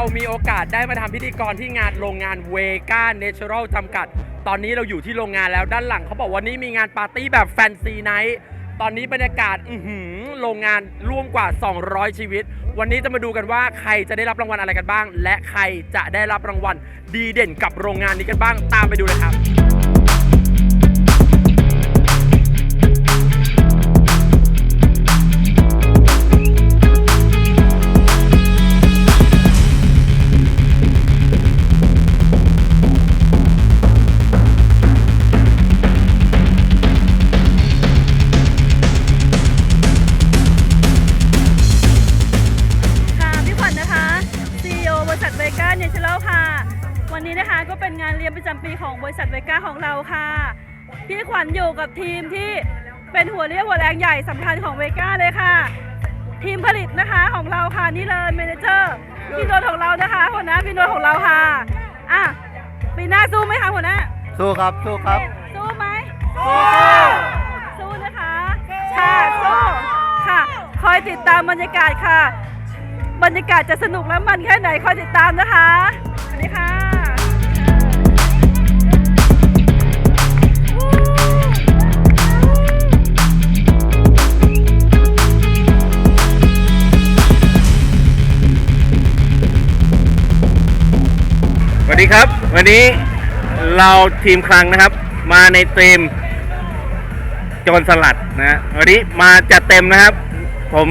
เรามีโอกาสได้มาทำพิธีกรที่งานโรงงานเวกาเนเชอรัลจำกัด ตอนนี้เราอยู่ที่โรงงานแล้วด้านหลังเขาบอกวันนี้มีงานปาร์ตี้แบบแฟนซีไนท์ตอนนี้บรรยากาศอื้อหือโรงงานร่วมกว่า 200 ชีวิต วันนี้จะมาดูกันว่าใครจะได้รับรางวัลอะไรกันบ้าง และใครจะได้รับรางวัลดีเด่นกับโรงงานนี้กันบ้างตามไปดูเลยครับ ริษัทเวก้าเนเชอรัลค่ะ วันนี้นะคะก็เป็นงานเลี้ยงประจำปีของบริษัทเวก้าของเราค่ะ พี่ขวัญอยู่กับทีมที่เป็นหัวเรี่ยวหัวแรงใหญ่สำคัญของเวก้าเลยค่ะ ทีมผลิตนะคะของเราค่ะนี่เลยเมนเจอร์พี่นนท์ของเรานะคะหัวหน้าพี่นนท์ของเราค่ะอะปีหน้าสู้ไหมคะหัวหน้าสู้ครับสู้ครับ สู้ไหมสู้สู้นะคะค่ะสู้ค่ะ คอยติดตามบรรยากาศค่ะ บรรยากาศจะสนุกและมันแค่ไหนคอยติดตามนะคะ สวัสดีค่ะสวัสดีครับ วันนี้เราทีมคลังนะครับ มาในทีมโจรสลัดนะฮะวันนี้มาจัดเต็มนะครับ ผม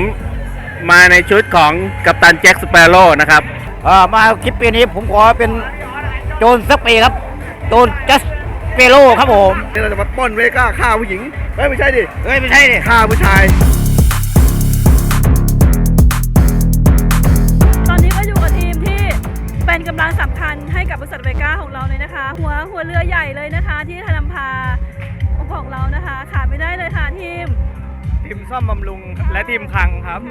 มาในชุดของกัปตันแจ็คสเปโร่นะครับอ่ามาคลิปปีนี้ผมขอเป็นโจรสักปีครับ โจรจัสเปโลครับผมนี่เราจะมาปล้นเวก้าฆ่าผู้หญิงเฮ้ยไม่ใช่ดิเฮ้ยไม่ใช่ดิฆ่าผู้ชายตอนนี้ก็อยู่กับทีมที่เป็นกำลังสำคัญให้กับบริษัทเวก้าของเราเลยนะคะ หัวหัวเรือใหญ่เลยนะคะ ที่นำพาของเรานะคะขาดไม่ได้เลยค่ะทีม ทีมซ่อมบำรุงและทีมคลังครับ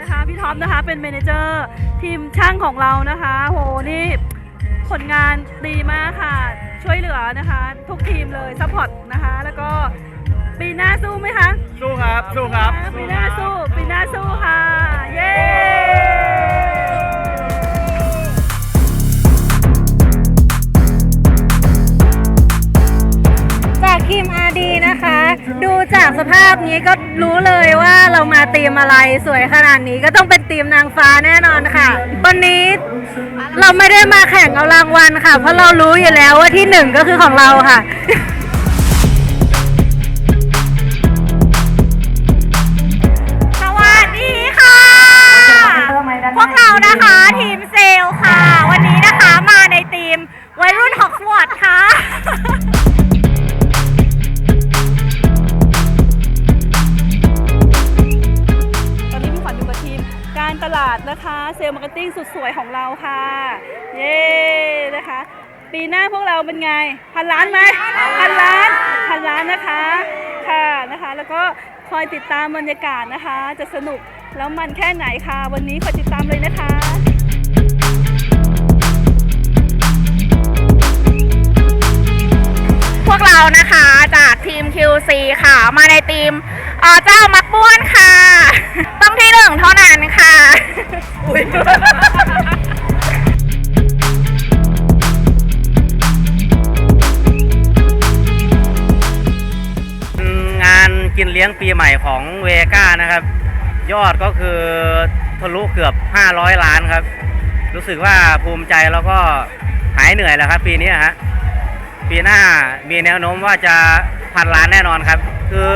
นะคะพี่ท็อปนะคะเป็นเมเนเจอร์ทีมช่างของเรานะคะโหนี่ผลงานดีมากค่ะ ช่วยเหลือนะคะ ทุกทีมเลยซัพพอร์ตนะคะ แล้วก็ปีหน้าสู้ไหมคะสู้ครับ สู้ครับ ปีหน้าสู้ปีหน้าสู้ค่ะ เย้ ดูจากสภาพนี้ก็รู้เลยว่าเรามาทีมอะไรสวยขนาดนี้ก็ต้องเป็นทีมนางฟ้าแน่นอนค่ะ วันนี้เราไม่ได้มาแข่งเอารางวัลค่ะ เพราะเรารู้อยู่แล้วว่าที่หนึ่งก็คือของเราค่ะสวัสดีค่ะ พวกเรานะคะทีมเซลล์ค่ะ ตติ้งสุดสวยของเราค่ะ เย้นะคะ ปีหน้าพวกเราเป็นไง พันล้านไหมพันล้านพันล้านนะคะค่ะนะคะ แล้วก็คอยติดตามบรรยากาศนะคะ จะสนุกแล้วมันแค่ไหนค่ะ วันนี้คอยติดตามเลยนะคะพวกเรานะคะจากทีม QC ค่ะ มาในทีมเอ่อเจ้ามักบ้วนค่ะ ต้องที่หนึ่งเท่านั้นค่ะ ลี้ยงปีใหม่ของเวก้านะครับ ยอดก็คือทะลุเกือบ 500 ล้านครับ รู้สึกว่าภูมิใจแล้วก็หายเหนื่อยแล้วครับ ปีนี้ฮะปีหน้ามีแนวโน้มว่าจะพันล้านแน่นอนครับ คือ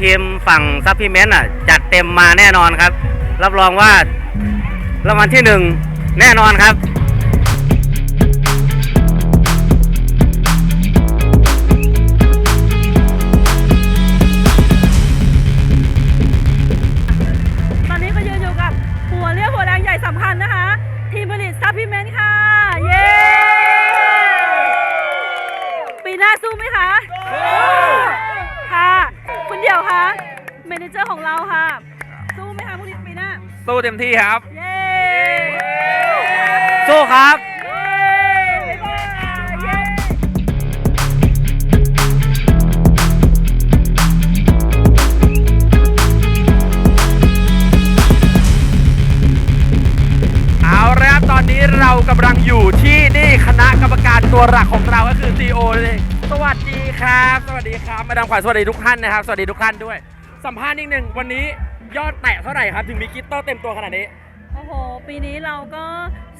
ทีมฝั่งซัพพลีเมนต์อะจัดเต็มมาแน่นอนครับ รับรองว่ารางวัลที่หนึ่งแน่นอนครับ หัวเรียกหัวแรงใหญ่สำคัญนะคะ ทีมผลิตซัพพลีเมนต์ค่ะ เย้ ปีหน้าสู้ไหมคะค่ะ คุณเดี่ยวคะเมเนเจอร์ของเราค่ะ สู้ไหมคะพวกนี้ปีหน้า สู้เต็มที่ครับ เย้ สู้ครับ เลยสวัสดีครับ สวัสดีครับ มาดามขวัญสวัสดีทุกท่านนะครับ สวัสดีทุกท่านด้วย สัมภาษณ์นิดหนึ่งวันนี้ยอดแตะเท่าไหร่ครับ ถึงมีกิตโต้เต็มตัวขนาดนี้ โอ้โห ปีนี้เราก็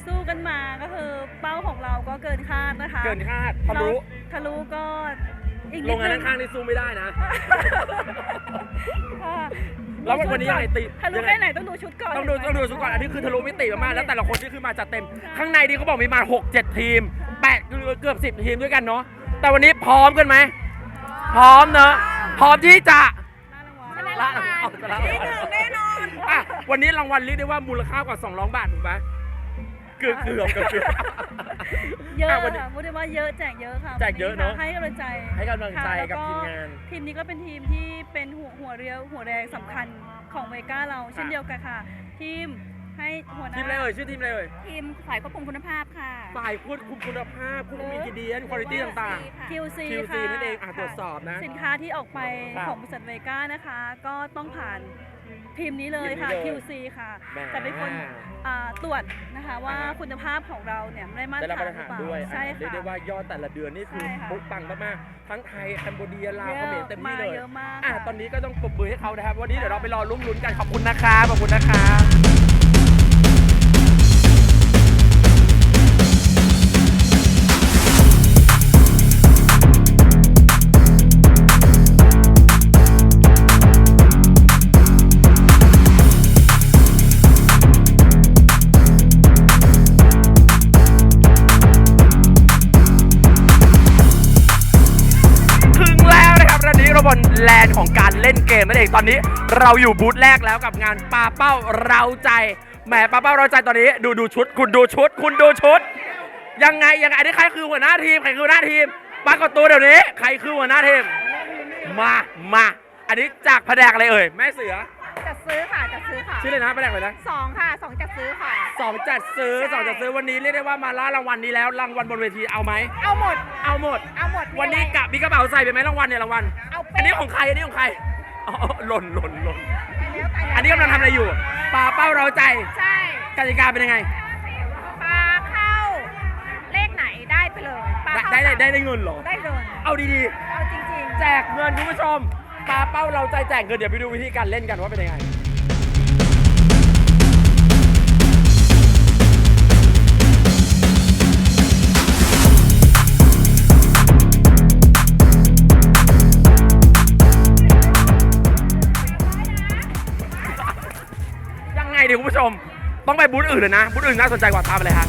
สู้กันมาก็คือเป้าของเราก็เกินคาดนะคะเกินคาดทะลุทะลุก็อีกโรนิดงงานนึงข้างๆนี่สู้ไม่ได้นะ ค่ะแล้ววันนี้ยังไงติทะลุยังไง แค่ไหนต้องดูชุดก่อนต้องดูต้องดูชุดก่อนอันนี้คือทะลุมิติมากๆแล้วแต่ละคนที่คือมาจัดเต็ม ข้างในนี่เขาบอกมีมา 6 7 ทีมแปดเกือบ10 ทีมด้วยกันเนาะ แต่วันนี้พร้อมกันไหม พร้อมเนอะพร้อมที่จะละเอาจะละแน่นอนอะวันนี้รางวัลเรียกได้ว่ามูลค่ากว่า200บาทถูกไหมเกือบเกือบเกือบเกือบ เยอะอะวันนี้ค่ะพูดได้ว่าเยอะแจกเยอะค่ะแจกเยอะเนอะให้กำลังใจให้กำลังใจค่ะกับทีมงานทีมนี้ก็เป็นทีมที่เป็นหัวหัวเรียวหัวแรงสำคัญของเวก้าเรา เช่นเดียวกันค่ะ ทีม ให้หัวหน้าทีมอะไรเอ่ยชื่อทีมอะไรเอ่ยทีมฝ่ายควบคุมคุณภาพค่ะ ฝ่ายควบคุมคุณภาพควบคุมอินกิเดียนคุณภาพต่าง QC QC ค่ะนั่นเองอะตรวจสอบนะ สินค้าที่ออกไปครับของบริษัทเวก้านะคะ ก็ต้องผ่านทีมนี้เลยค่ะ ทีมนี้เลย QC ค่ะ แหม จะเป็นคนอ่าตรวจนะคะว่าอ่าฮะคุณภาพของเราเนี่ยได้มาตได้รรับฐามานตรฐานหรือเปล่าด้วยใช่อะเรียกค่ะได้ว่ายอดแต่ละเดือนนี่คือใช่ค่ะ ปุ๊บปังมากๆทั้งไทยแคนโบเดียลาวเยเขอะมรเต็มที่เลยมาเยอะมากอะค่ะ ตอนนี้ก็ต้องปรบมือให้เขานะครับ วันนี้เดี๋ยวเราไปรอลุ้นลุ้นกันขอบคุณนะครับขอบคุณนะครับ เล่นเกมนั่นเองตอนนี้เราอยู่บูธแรกแล้วกับงานปาเป้าเราใจแหมปาเป้าเราใจตอนนี้ ดูดูชุด คุณดูชุด คุณดูชุด ยังไงยังไงอันนี้ใครคือหัวหน้าทีมใครคือหัวหน้าทีมปรากฏตัวเดี๋ยวนี้ ใครคือหัวหน้าทีมมามาอันนี้จากแผนกอะไรเอ่ยแม่เสือจัดซื้อค่ะจัดซื้อค่ะชื่อเลยนะแผนกอะไรนะสองค่ะสองจัดซื้อค่ะสองจัดซื้อใช่สองจัดซื้อวันนี้เรียกได้ว่ามาล่ารางวัลนี้แล้วรางวัลบนเวทีเอาไหมเอาหมด เอาหมด เอาหมด วันนี้กะมีกระเป๋าใส่ไปไหมรางวัลเนี่ยรางวัลเอาไปอันนี้ของใครอันนี้ของใคร อ๋อหล่นหล่นหล่นอันนี้กำลังทำอะไรอยู่ปลาเป้าเราใจใช่กติกาเป็นยังไง ปลาเข้า เลขไหนได้ไปเลยปลาได้เข้าได้ได้สามได้เงินเหรอ ได้เลยเอาดีเอาจริงๆแจกเงินคุณผู้ชมปลาเป้าเราใจแจกเงินเดี๋ยวไปดูวิธีการเล่นกันว่าเป็นยังไงยัง ต้องไปบูธอื่นเลยนะบูธอื่นน่าสนใจกว่าตามไปเลยฮะ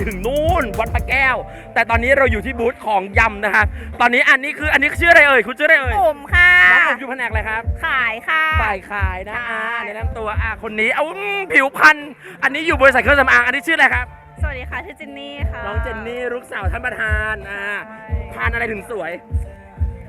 ถึงนู่นวัดพระแก้ว แต่ตอนนี้เราอยู่ที่บูธของยำนะครับตอนนี้อันนี้คืออันนี้ชื่ออะไรเอ่ยคุณชื่ออะไรเอ่ยๆผมค่ะน้องผมอยู่แผนกอะไรครับ ขายค่ะฝ่ายขายนะอ่าใช่แนะนำตัวอ่าคนนี้เอาอืมผิวพันธุ์อันนี้อยู่บริษัทเครื่องสำอางอันนี้ชื่ออะไรครับ สวัสดีค่ะชื่อจินนี่ค่ะน้องเจนนี่ลูกสาวท่านประธานอ่าทานอะไรถึงสวย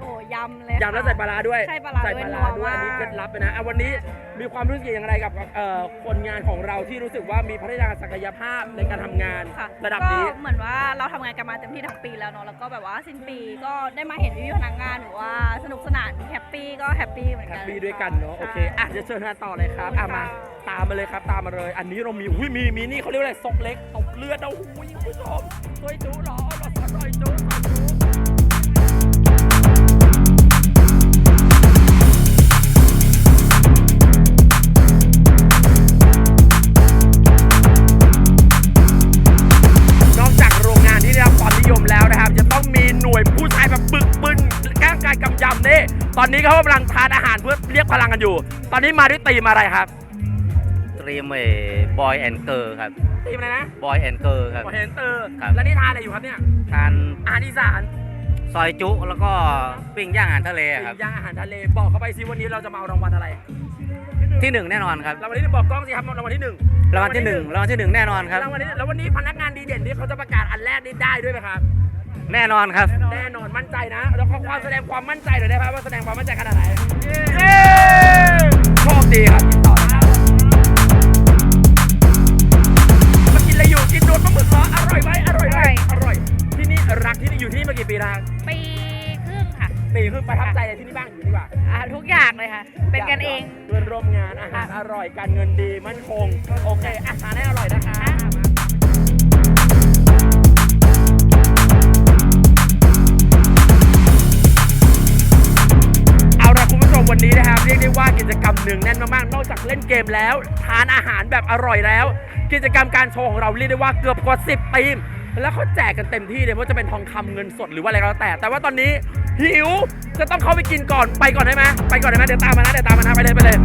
โอ้ยำเลยค่ะยำแล้วใส่ปลาร้าด้วยใช่ปลาร้าใส่ด้วยปลาร้าด้วยนัวมากอันนี้เคล็ดลับเลยนะอะวันนี้มีความรู้สึกอย่างไรกับเอ่อคนงานของเราที่รู้สึกว่ามีพัฒนาศักยภาพในการทำงานค่ะระดับนี้ ก็เหมือนว่าเราทำงานกันมาเต็มที่ทั้งปีแล้วเนาะแล้วก็แบบว่าสิ้นปีก็ได้มาเห็นพี่ๆพนักงานแบบว่าสนุกสนานแฮปปี้ก็แฮปปี้เหมือนแฮกัปนปี้ด้วยกันเนาะโอเคใช่อะเดี๋ยวเชิญงานต่อเลยครับอะมาตามมาเลยครับตามมาเลย อันนี้เรามีอุ้ยมีมีนี่เขาเรียกว่าอะไรซกเล็กตบเลือดเอาอุ้ยคุณผู้ชมซอยจู้เหรอรสซอยจู้ซอยจู้ ตอนนี้เขากำลังทานอาหารเพื่อเรียกพลังกันอยู่ ตอนนี้มาด้วยตีมอะไรครับเตรียมเอ่บอยแอนเกอร์ครับตีมอะไรนะบอยแอนเกอร์ครับขอเห็นเตอร์ครับแล้วนี่ทานอะไรอยู่ครับเนี่ยทานอาหารอีสานซอยจุแล้วก็ปิ้งย่างอาหารทะเลครับย่างอาหารทะเลบอกเข้าไปซิวันนี้เราจะมาเอารางวัลอะไร ที่หนึ่งแน่นอนครับรางวัลที่หนึ่งบอกกล้องสิครับรางวัลที่หนึ่งรางวัลที่หนึ่งรางวัลที่หนึ่งแน่นอนครับรางวัลที่แล้ววันนี้พนักงานดีเด่นที่เขาจะประกาศอันแรกนี่ได้ด้วยไหมครับ แน่นอนครับ แน่นอนมั่นใจนะแล้วขอความแสดงความมั่นใจหน่อยได้ไหมว่าแสดงความมั่นใจขนาดไหนโชคดีครับกินต่อนะครับมากินอะไรอยู่กินโดนปลาหมึกเหรออร่อยไหมอร่อยไหมอร่อยที่นี่รักที่นี่อยู่ที่นี่มากี่ปีแล้วปีครึ่งค่ะปีคือประทับใจอะไรที่นี่บ้างอยู่ดีกว่าอ่าทุกอย่างเลยค่ะ เป็นกันเอง เพื่อนร่วมงานอาหารอร่อยการเงินดีมั่นคงโอเคอาหารให้อร่อยนะคะ วันนี้นะครับเรียกได้ว่ากิจกรรมหนึ่งแน่นมากๆ นอกจากเล่นเกมแล้ว ทานอาหารแบบอร่อยแล้ว กิจกรรมการโชว์ของเราเรียกได้ว่าเกือบกว่า 10ทีม แล้วเขาแจกกันเต็มที่เลยว่าจะเป็นทองคำเงินสดหรือว่าอะไรก็แล้วแต่ แต่ว่าตอนนี้หิวจะต้องเข้าไปกินก่อนไปก่อนได้ไหมไปก่อนได้ไหมเดี๋ยวตามมานะเดี๋ยวตามมานะไปเลยไปเลย